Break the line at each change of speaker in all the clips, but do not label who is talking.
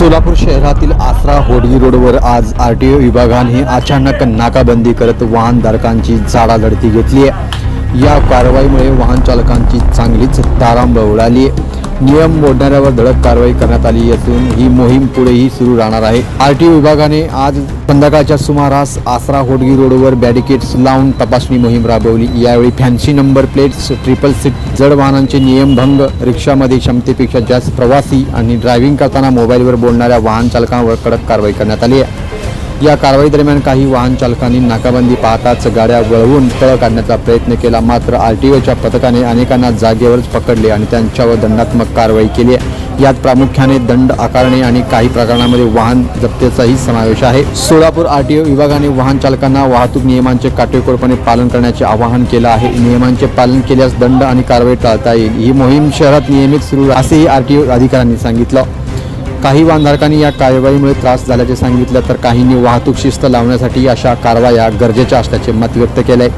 सोलापूर शहरातील आसरा होडगी रोडवर आज आर टी ओ विभागाने अचानक नाकाबंदी करत वाहनधारकांची झाडाझडती घेतली आहे. या कारवाईमुळे वाहन चालकांची चांगलीच तारांबळ उडाली आहे. नियम मोडणाऱ्यावर धडक कारवाई करण्यात आली असून ही मोहीम पुढेही सुरू राहणार आहे. आर टी विभागाने आज संध्याकाळच्या सुमारास आसरा होडगी रोडवर बॅरिकेड्स लावून तपासणी मोहीम राबवली. यावेळी fancy number plates triple seat जड वाहनांचे नियमभंग रिक्षामध्ये क्षमतेपेक्षा जास्त प्रवासी आणि ड्रायव्हिंग करताना मोबाईलवर बोलणाऱ्या वाहन चालकांवर कडक कारवाई करण्यात आली आहे. या कारवाई दरम्यान काही वाहन चालकांनी नाकाबंदी पाहताच गाड्या वळवून पळ काढण्याचा प्रयत्न केला. मात्र आर टी ओच्या पथकाने अनेकांना जागेवरच पकडले आणि त्यांच्यावर दंडात्मक कारवाई केली आहे. यात प्रामुख्याने दंड आकारणे आणि काही प्रकरणामध्ये वाहन जप्तीचाही समावेश आहे. सोलापूर आर टी ओ विभागाने वाहन चालकांना वाहतूक नियमांचे काटेकोरपणे पालन करण्याचे आवाहन केलं आहे. नियमांचे पालन केल्यास दंड आणि कारवाई टाळता येईल. ही मोहीम शहरात नियमित सुरू असेही आर टी ओ अधिकाऱ्यांनी सांगितलं. काही वाहनधारकांनी या कारवाईमुळे त्रास झाल्याचे सांगितलं तर काहींनी वाहतूक शिस्त लावण्यासाठी अशा कारवाया गरजेच्या असल्याचे मत व्यक्त केले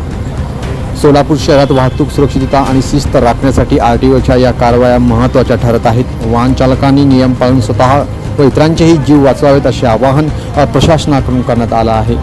सोलापूर शहरात वाहतूक सुरक्षितता आणि शिस्त राखण्यासाठी आर टी ओच्या या कारवाया महत्त्वाच्या ठरत आहेत. वाहन चालकांनी नियम पाळून स्वतः व इतरांचेही जीव वाचवावेत असे आवाहन प्रशासनाकडून करण्यात आलं आहे.